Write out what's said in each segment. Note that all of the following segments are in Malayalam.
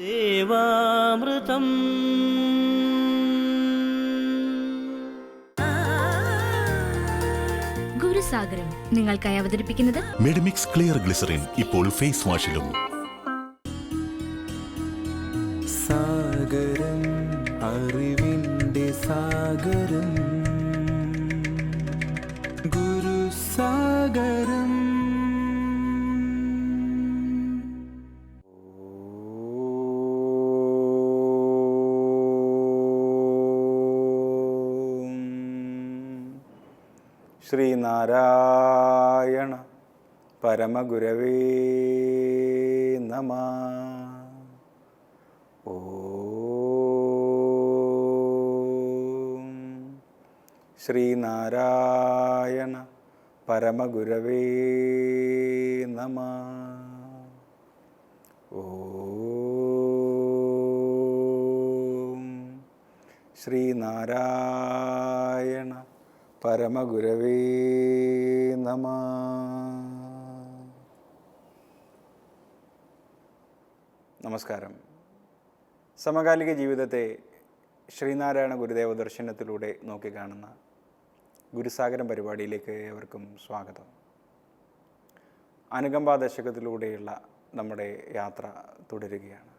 ദേവാമൃതം. ഗുരുസാഗരം നിങ്ങൾക്കായി അവതരിപ്പിക്കുന്നത് മെഡിമിക്സ് ക്ലിയർ ഗ്ലിസറിൻ ഇപ്പോൾ ഫേസ് വാഷിലും. സാഗരം അറിവിന്റെ സാഗരം. ശ്രീനാരായണ പരമഗുരവേ നമ. ഓം. ശ്രീനാരായണ പരമഗുരവേ നമ. ഓം. ശ്രീനാരായണ പരമഗുരവേ നമ. നമസ്കാരം. സമകാലിക ജീവിതത്തെ ശ്രീനാരായണ ഗുരുദേവ ദർശനത്തിലൂടെ നോക്കിക്കാണുന്ന ഗുരുസാഗരം പരിപാടിയിലേക്ക് ഏവർക്കും സ്വാഗതം. അനുകമ്പാ ദശകത്തിലൂടെയുള്ള നമ്മുടെ യാത്ര തുടരുകയാണ്.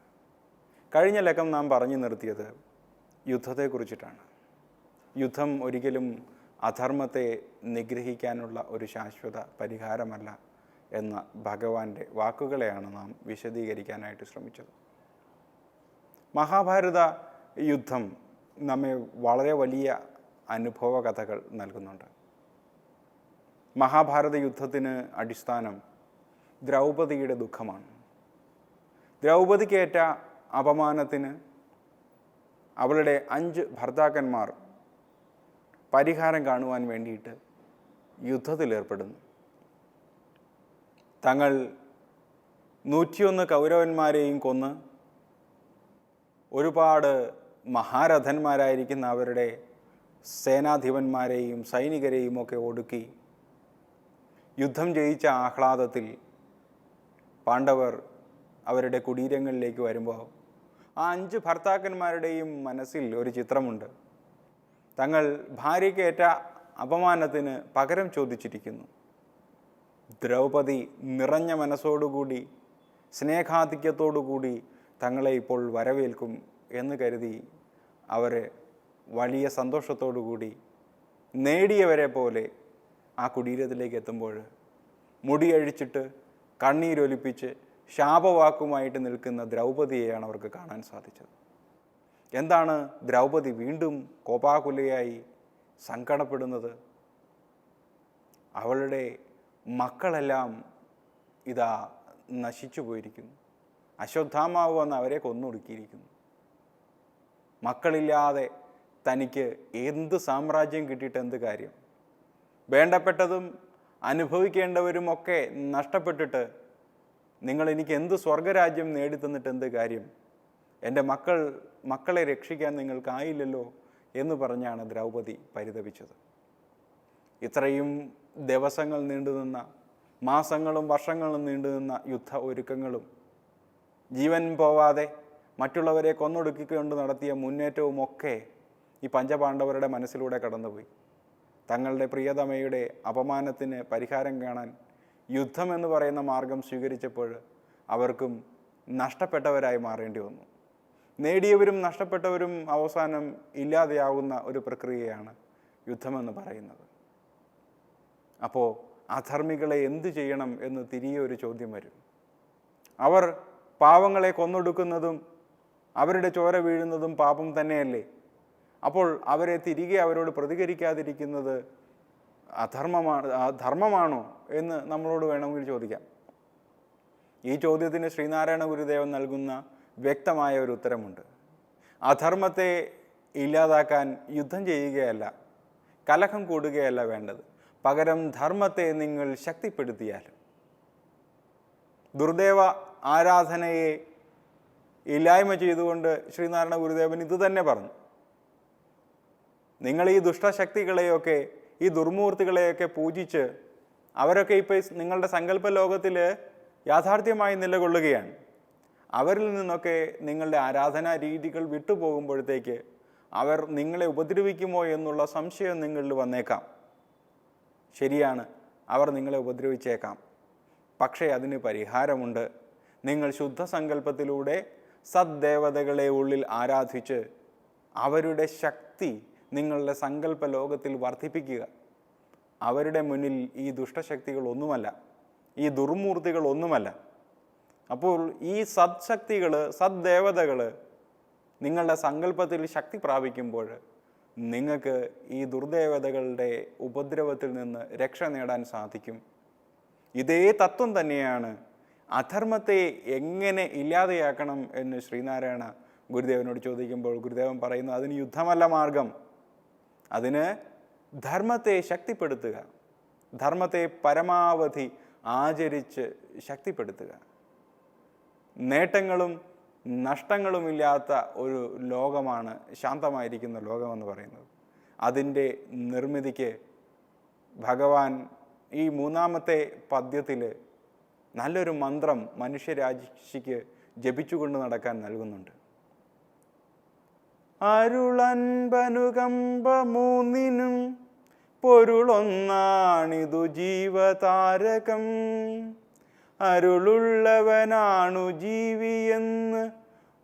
കഴിഞ്ഞ ലക്കം നാം പറഞ്ഞു നിർത്തിയത് യുദ്ധത്തെക്കുറിച്ചിട്ടാണ്. യുദ്ധം ഒരിക്കലും അധർമ്മത്തെ നിഗ്രഹിക്കാനുള്ള ഒരു ശാശ്വത പരിഹാരമല്ല എന്ന ഭഗവാന്റെ വാക്കുകളെയാണ് നാം വിശദീകരിക്കാനായിട്ട് ശ്രമിച്ചത്. മഹാഭാരത യുദ്ധം നമ്മെ വളരെ വലിയ അനുഭവ കഥകൾ നൽകുന്നുണ്ട്. മഹാഭാരത യുദ്ധത്തിന് അടിസ്ഥാനം ദ്രൗപദിയുടെ ദുഃഖമാണ്. ദ്രൗപദിക്കേറ്റ അപമാനത്തിന് അവളുടെ അഞ്ച് ഭർത്താക്കന്മാർ പരിഹാരം കാണുവാൻ വേണ്ടിയിട്ട് യുദ്ധത്തിലേർപ്പെടുന്നു. തങ്ങൾ നൂറ്റിയൊന്ന് കൗരവന്മാരെയും കൊന്ന് ഒരുപാട് മഹാരഥന്മാരായിരിക്കുന്ന അവരുടെ സേനാധിപന്മാരെയും സൈനികരെയും ഒക്കെ ഒടുക്കി യുദ്ധം ജയിച്ച ആഹ്ലാദത്തിൽ പാണ്ഡവർ അവരുടെ കുടീരങ്ങളിലേക്ക് വരുമ്പോൾ ആ അഞ്ച് ഭർത്താക്കന്മാരുടെയും മനസ്സിൽ ഒരു ചിത്രമുണ്ട്. തങ്ങൾ ഭാര്യയ്ക്കേറ്റ അപമാനത്തിന് പകരം ചോദിച്ചിരിക്കുന്നു. ദ്രൗപദി നിറഞ്ഞ മനസ്സോടുകൂടി സ്നേഹാധിക്യത്തോടുകൂടി തങ്ങളെ ഇപ്പോൾ വരവേൽക്കും എന്ന് കരുതി അവർ വലിയ സന്തോഷത്തോടുകൂടി നേടിയവരെ പോലെ ആ കുടീരത്തിലേക്ക് എത്തുമ്പോൾ മുടിയഴിച്ചിട്ട് കണ്ണീരൊലിപ്പിച്ച് ശാപവാക്കുമായിട്ട് നിൽക്കുന്ന ദ്രൗപദിയെയാണ് അവർക്ക് കാണാൻ സാധിച്ചത്. എന്താണ് ദ്രൗപദി വീണ്ടും കോപാകുലയായി സങ്കടപ്പെടുന്നത് അവളുടെ മക്കളെല്ലാം ഇതാ നശിച്ചു പോയിരിക്കുന്നു. അശ്വത്ഥാമാവ് വന്ന് അവരെ കൊന്നൊടുക്കിയിരിക്കുന്നു. മക്കളില്ലാതെ തനിക്ക് എന്ത് സാമ്രാജ്യം കിട്ടിയിട്ട് എന്ത് കാര്യം? വേണ്ടപ്പെട്ടതും അനുഭവിക്കേണ്ടവരുമൊക്കെ നഷ്ടപ്പെട്ടിട്ട് നിങ്ങൾ എനിക്ക് എന്ത് സ്വർഗരാജ്യം നേടിത്തന്നിട്ട് എന്ത് കാര്യം? എന്റെ മക്കൾ മക്കളെ രക്ഷിക്കാൻ നിങ്ങൾക്കായില്ലല്ലോ എന്ന് പറഞ്ഞാണ് ദ്രൗപദി പരിതപിച്ചത്. ഇത്രയും ദിവസങ്ങൾ നീണ്ടുനിന്ന മാസങ്ങളും വർഷങ്ങളും നീണ്ടുനിന്ന യുദ്ധ ഒരുക്കങ്ങളും ജീവൻ പോവാതെ മറ്റുള്ളവരെ കൊന്നൊടുക്കിക്കൊണ്ട് നടത്തിയ മുന്നേറ്റവും ഒക്കെ ഈ പഞ്ചപാണ്ഡവരുടെ മനസ്സിലൂടെ കടന്നുപോയി. തങ്ങളുടെ പ്രിയതമയുടെ അപമാനത്തിന് പരിഹാരം കാണാൻ യുദ്ധം എന്ന് പറയുന്ന മാർഗം സ്വീകരിച്ചപ്പോൾ അവർക്കും നഷ്ടപ്പെട്ടവരായി മാറേണ്ടി വന്നു. നേടിയവരും നഷ്ടപ്പെട്ടവരും അവസാനം ഇല്ലാതെയാവുന്ന ഒരു പ്രക്രിയയാണ് യുദ്ധമെന്ന് പറയുന്നത്. അപ്പോൾ അധർമ്മികളെ എന്തു ചെയ്യണം എന്ന് തിരികെ ഒരു ചോദ്യം വരും. അവർ പാവങ്ങളെ കൊന്നൊടുക്കുന്നതും അവരുടെ ചോര വീഴുന്നതും പാപം തന്നെയല്ലേ? അപ്പോൾ അവരെ തിരികെ അവരോട് പ്രതികരിക്കാതിരിക്കുന്നത് അധർമ്മമാണ് ധർമ്മമാണോ എന്ന് നമ്മളോട് വേണമെങ്കിൽ ചോദിക്കാം. ഈ ചോദ്യത്തിന് ശ്രീനാരായണ ഗുരുദേവൻ നൽകുന്ന വ്യക്തമായ ഒരു ഉത്തരമുണ്ട്. അധർമ്മത്തെ ഇല്ലാതാക്കാൻ യുദ്ധം ചെയ്യുകയല്ല കലഹം കൂടുകയല്ല വേണ്ടത്. പകരം ധർമ്മത്തെ നിങ്ങൾ ശക്തിപ്പെടുത്തിയാൽ. ദുർദേവ ആരാധനയെ ഇല്ലായ്മ ചെയ്തുകൊണ്ട് ശ്രീനാരായണ ഗുരുദേവൻ ഇത് തന്നെ പറഞ്ഞു. നിങ്ങൾ ഈ ദുഷ്ടശക്തികളെയൊക്കെ ഈ ദുർമൂർത്തികളെയൊക്കെ പൂജിച്ച് അവരൊക്കെ ഇപ്പോൾ നിങ്ങളുടെ സങ്കല്പ ലോകത്തിൽ യാഥാർത്ഥ്യമായി നിലകൊള്ളുകയാണ്. അവരിൽ നിന്നൊക്കെ നിങ്ങളുടെ ആരാധനാ രീതികൾ വിട്ടുപോകുമ്പോഴത്തേക്ക് അവർ നിങ്ങളെ ഉപദ്രവിക്കുമോ എന്നുള്ള സംശയം നിങ്ങളിൽ വന്നേക്കാം. ശരിയാണ് അവർ നിങ്ങളെ ഉപദ്രവിച്ചേക്കാം. പക്ഷേ അതിന് പരിഹാരമുണ്ട്. നിങ്ങൾ ശുദ്ധസങ്കല്പത്തിലൂടെ സദ്ദേവതകളെ ഉള്ളിൽ ആരാധിച്ച് അവരുടെ ശക്തി നിങ്ങളുടെ സങ്കല്പ ലോകത്തിൽ വർദ്ധിപ്പിക്കുക. അവരുടെ മുന്നിൽ ഈ ദുഷ്ടശക്തികൾ ഒന്നുമല്ല ഈ ദുർമൂർത്തികൾ ഒന്നുമല്ല അപ്പോൾ ഈ സത്ശക്തികൾ സദ്ദേവതകൾ നിങ്ങളുടെ സങ്കല്പത്തിൽ ശക്തി പ്രാപിക്കുമ്പോൾ നിങ്ങൾക്ക് ഈ ദുർദേവതകളുടെ ഉപദ്രവത്തിൽ നിന്ന് രക്ഷ നേടാൻ സാധിക്കും. ഇതേ തത്വം തന്നെയാണ് അധർമ്മത്തെ എങ്ങനെ ഇല്ലാതെയാക്കണം എന്ന് ശ്രീനാരായണ ഗുരുദേവനോട് ചോദിക്കുമ്പോൾ ഗുരുദേവൻ പറയുന്നു അതിന് യുദ്ധമല്ല മാർഗം. അതിന് ധർമ്മത്തെ ശക്തിപ്പെടുത്തുക. ധർമ്മത്തെ പരമാവധി ആചരിച്ച് ശക്തിപ്പെടുത്തുക. നേട്ടങ്ങളും നഷ്ടങ്ങളുമില്ലാത്ത ഒരു ലോകമാണ് ശാന്തമായിരിക്കുന്ന ലോകമെന്ന് പറയുന്നത്. അതിന്റെ നിർമ്മിതിക്ക് ഭഗവാൻ ഈ മൂന്നാമത്തെ പദ്യത്തിൽ നല്ലൊരു മന്ത്രം മനുഷ്യരാശിക്ക് ജപിച്ചുകൊണ്ട് നടക്കാൻ നൽകുന്നുണ്ട്. അരുളൻപനുകമ്പ മൂന്നിനും പൊരുളൊന്നാണിതു ജീവതാരകം. അരുളുള്ളവനാണു ജീവിയെന്ന്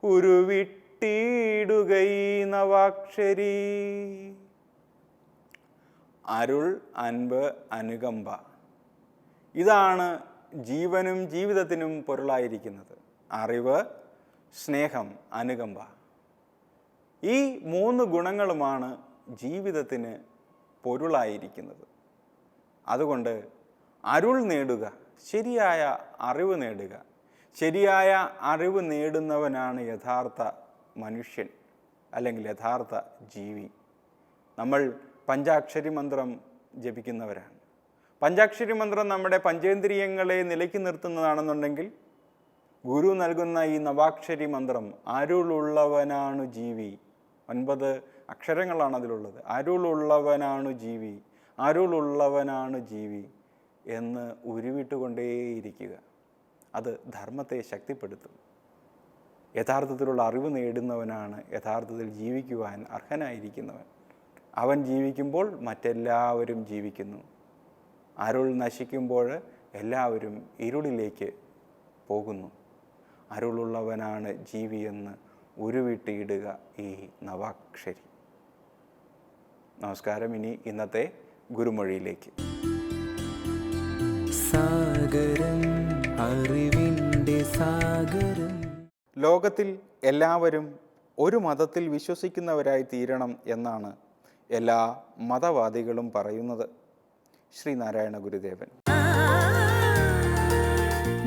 ഉരുവിട്ടിടുകൈ നവാക്ഷരി. അരുൾ അൻപ് അനുകമ്പ. ഇതാണ് ജീവനും ജീവിതത്തിനും പൊരുളായിരിക്കുന്നത്. അറിവ് സ്നേഹം അനുകമ്പ. ഈ മൂന്ന് ഗുണങ്ങളുമാണ് ജീവിതത്തിന് പൊരുളായിരിക്കുന്നത്. അതുകൊണ്ട് അരുൾ നേടുക. ശരിയായ അറിവ് നേടുക. ശരിയായ അറിവ് നേടുന്നവനാണ് യഥാർത്ഥ മനുഷ്യൻ അല്ലെങ്കിൽ യഥാർത്ഥ ജീവി. നമ്മൾ പഞ്ചാക്ഷരി മന്ത്രം ജപിക്കുന്നവരാണ്. പഞ്ചാക്ഷരി മന്ത്രം നമ്മുടെ പഞ്ചേന്ദ്രിയങ്ങളെ നിലയ്ക്ക് നിർത്തുന്നതാണെന്നുണ്ടെങ്കിൽ ഗുരു നൽകുന്ന ഈ നവാക്ഷരി മന്ത്രം അരുളുള്ളവനാണു ജീവി. ഒൻപത് അക്ഷരങ്ങളാണ് അതിലുള്ളത് അരുളുള്ളവനാണു ജീവി. അരുളുള്ളവനാണു ജീവി. എന്ന് ഉരുവിട്ടുകൊണ്ടേയിരിക്കുക. അത് ധർമ്മത്തെ ശക്തിപ്പെടുത്തും. യഥാർത്ഥത്തിലുള്ള അറിവ് നേടുന്നവനാണ് യഥാർത്ഥത്തിൽ ജീവിക്കുവാൻ അർഹനായിരിക്കുന്നവൻ. അവൻ ജീവിക്കുമ്പോൾ മറ്റെല്ലാവരും ജീവിക്കുന്നു. അരുൾ നശിക്കുമ്പോൾ എല്ലാവരും ഇരുളിലേക്ക് പോകുന്നു. അരുളുള്ളവനാണ് ജീവിയെന്ന് ഉരുവിട്ടിയിടുക ഈ നവാക്ഷരി. നമസ്കാരം. ഇനി ഇന്നത്തെ ഗുരുമൊഴിയിലേക്ക്. സാഗരം അറിവിന്റെ സാഗരം. ലോകത്തിൽ എല്ലാവരും ഒരു മതത്തിൽ വിശ്വസിക്കുന്നവരായി തീരണം എന്നാണ് എല്ലാ മതവാദികളും പറയുന്നത്. ശ്രീനാരായണ ഗുരുദേവൻ.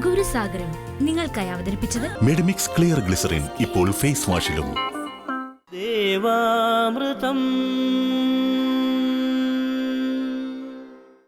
ഗുരുസാഗരം നിങ്ങൾക്കായി അവതരിപ്പിച്ചത് മെഡിമിക്സ് ക്ലിയർ ഗ്ലിസറിൻ ഇപ്പോൾ ഫേസ് വാഷിലും. ദേവാമൃതം